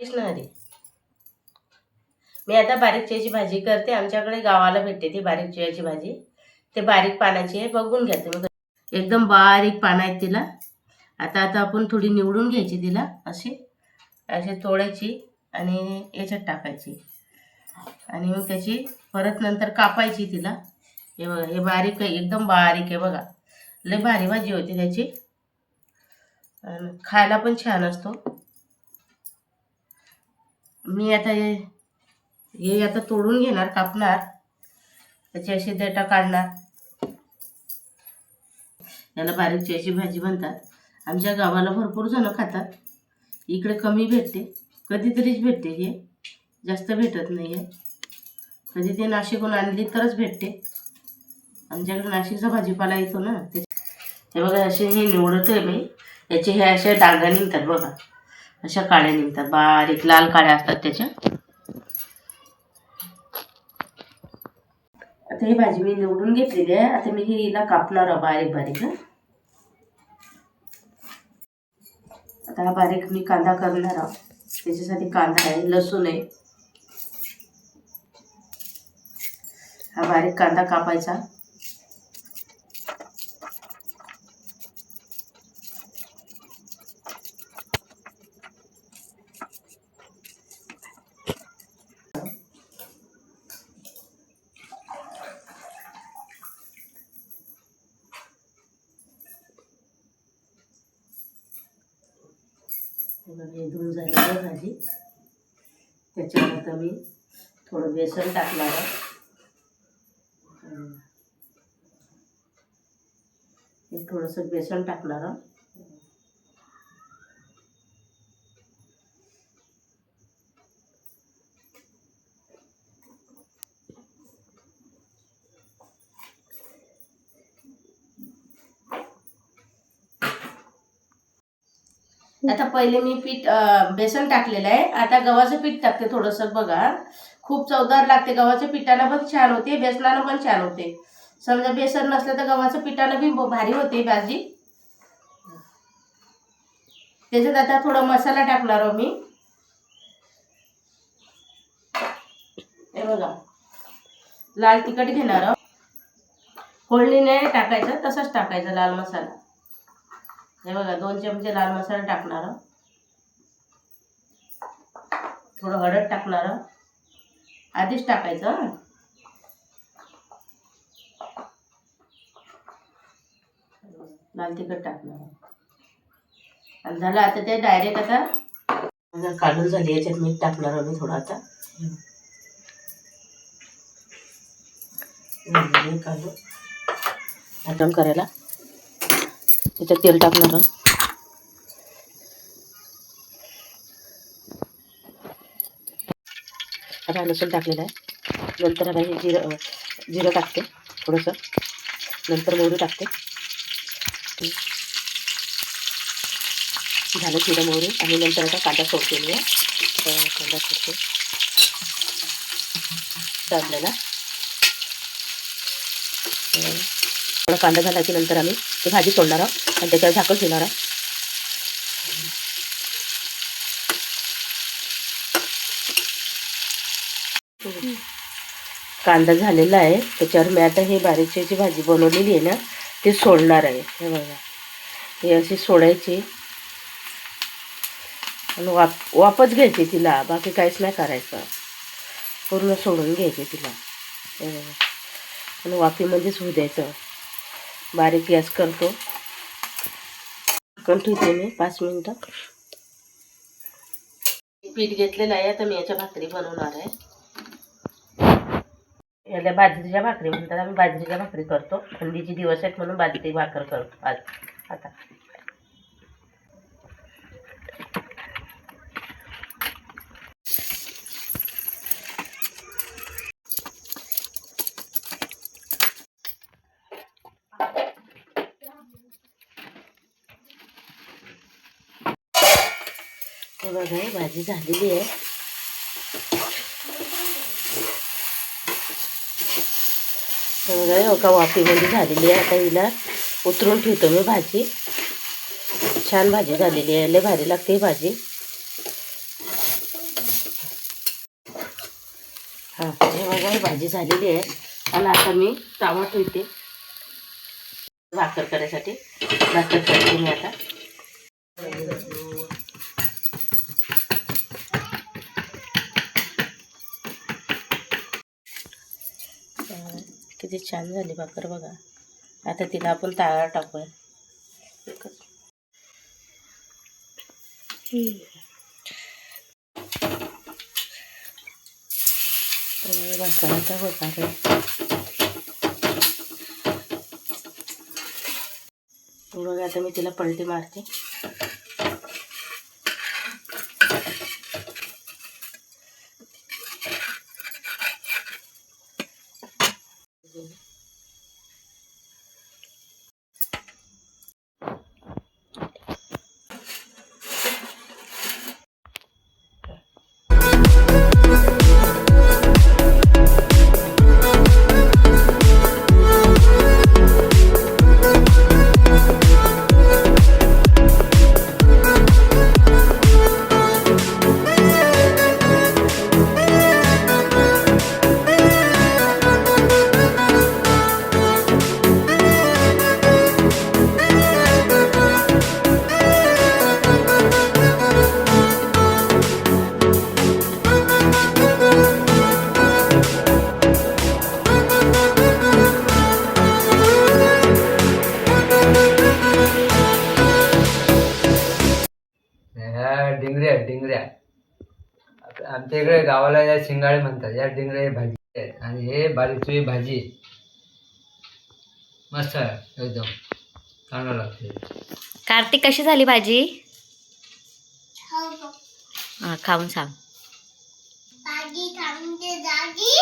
कृष्णहरी मी आता बारीक चियाची भाजी करते आमच्याकडे गावाला भेटते ती बारीक चियाची भाजी. ते बारीक पानाची आहे बघून घ्या तुम्ही. एकदम बारीक पानं आहेत तिला. आता आता आपण थोडी निवडून घ्यायची तिला अशी. अशी तोडायची आणि याच्यात टाकायची. आणि मग त्याची परत नंतर कापायची तिला. हे बघा हे बारीक आहे एकदम बारीक आहे बघा. लय भारी भाजी होती त्याची. आणि खायला पण छान असतो. मी आता हे हे आता तोडून घेणार कापणार. त्याची अशी देटा काढणार. याला बारीकची अशी भाजी म्हणतात. आमच्या गावाला भरपूर जण खातात. इकडे कमी भेटते. कधीतरीच भेटते हे. जास्त भेटत नाही आहे कधी ते नाशिकहून आणली तरच भेटते. आमच्याकडे नाशिकचा भाजीपाला येतो ना ते हे बघा असे हे निवडतोय मी. याचे हे अशा डांगा निघतात बघा. अशा काळ्या निघतात. बारीक लाल काळ्या असतात त्याच्या. आता ही भाजी मी निवडून घेतलेली आहे. आता मी हिला कापणार आहे बारीक बारीक. आता हा बारीक मी कांदा करणार आहोत त्याच्यासाठी कांदा आहे लसूण आहे. हा बारीक कांदा कापायचा. हे बघा, हे धुवून झालेली आहे भाजी. त्याच्यावर आता मी थोडं बेसन टाकणार आहे. हे थोडंसं बेसन टाकणार आहे. आता पहिले मी पीठ बेसन टाकलेलं आहे. आता गव्हाचं पीठ टाकते थोडंसं बघा. खूप चवदार लागते. गव्हाच्या पिठाला पण छान होते. बेसनानं पण छान होते. समजा बेसन नसलं तर गव्हाचं पिठानं बी भारी होते भाजी. त्याच्यात आता थोडा मसाला टाकणार आहो मी. हे बघा. लाल तिखट घेणार आहो. फोडणीने टाकायचं तसंच टाकायचं लाल मसाला. हे बघा दोन चमचे लाल मसाला टाकणार. थोडं हळद टाकणार. आधीच टाकायचं लाल तिखट टाकणार. आणि झालं आता ते डायरेक्ट आता आता काढून झाली याच्यात मीठ टाकणार मी थोडं आता. काढून. करायला. त्याच्यात तेल टाकणार आहोत. आता लसूण टाकलेलं आहे. नंतर आता हे जिरं जिरं टाकते थोडंसं. नंतर मोहरी टाकते. झालं जिरं मोहरी. आणि नंतर आता कांदा सोडते आहे कांदा सोडते. आपल्याला अं, कांदा झाला की नंतर आम्ही ती भाजी सोडणार आहोत. आणि त्याच्यावर झाकण ठेवणार आहोत. कांदा झालेला आहे. त्याच्यावर मी आता हे बारीकची जी भाजी बनवलेली आहे ना ती सोडणार आहे. हे बघा. हे अशी सोडायची. आणि वाप वापस घ्यायची तिला. बाकी काहीच नाही करायचं. पूर्ण सोडून घ्यायची तिला. हे बघा. आणि वाफीमध्येच होऊ द्यायचं. बारीक गॅस करतो. कण ठेवते मी पाच मिनटं. पीठ घेतलेलं आहे आता मी याच्या भाकरी बनवणार आहे. याला बाजरीच्या भाकरी म्हणतात आम्ही बाजरीच्या भाकरी करतो. थंडीचे दिवस आहेत म्हणून बाजरी भाकर करतो आज. आता. हे बघा ही भाजी झालेली आहे. हे बघा हो वाफीमध्ये झालेली आहे. आता हिला उतरून ठेवतो मी भाजी. छान भाजी झालेली आहे. लय भारी लागते ही भाजी. हां हे बघा ही भाजी झालेली आहे. आणि आता मी तावा ठेवते. भाकर करायसाठी. भाकर करते मी आता. किती छान झाली भाकर बघा. आता तिला आपण ताळा टाकूया. भाकर आता होणार आहे. बघा आता मी तिला पलटी मारते. आमच्या इकडे गावाला या शिंगाळे म्हणतात. या डिंगऱ्या भाजी आहेत. आणि हे बारीकची भाजी मस्त आहे. एकदम चांगलं लागते. कार्तिक कशी झाली भाजी? हा खाऊन सांग. भाजी थांबते जागी.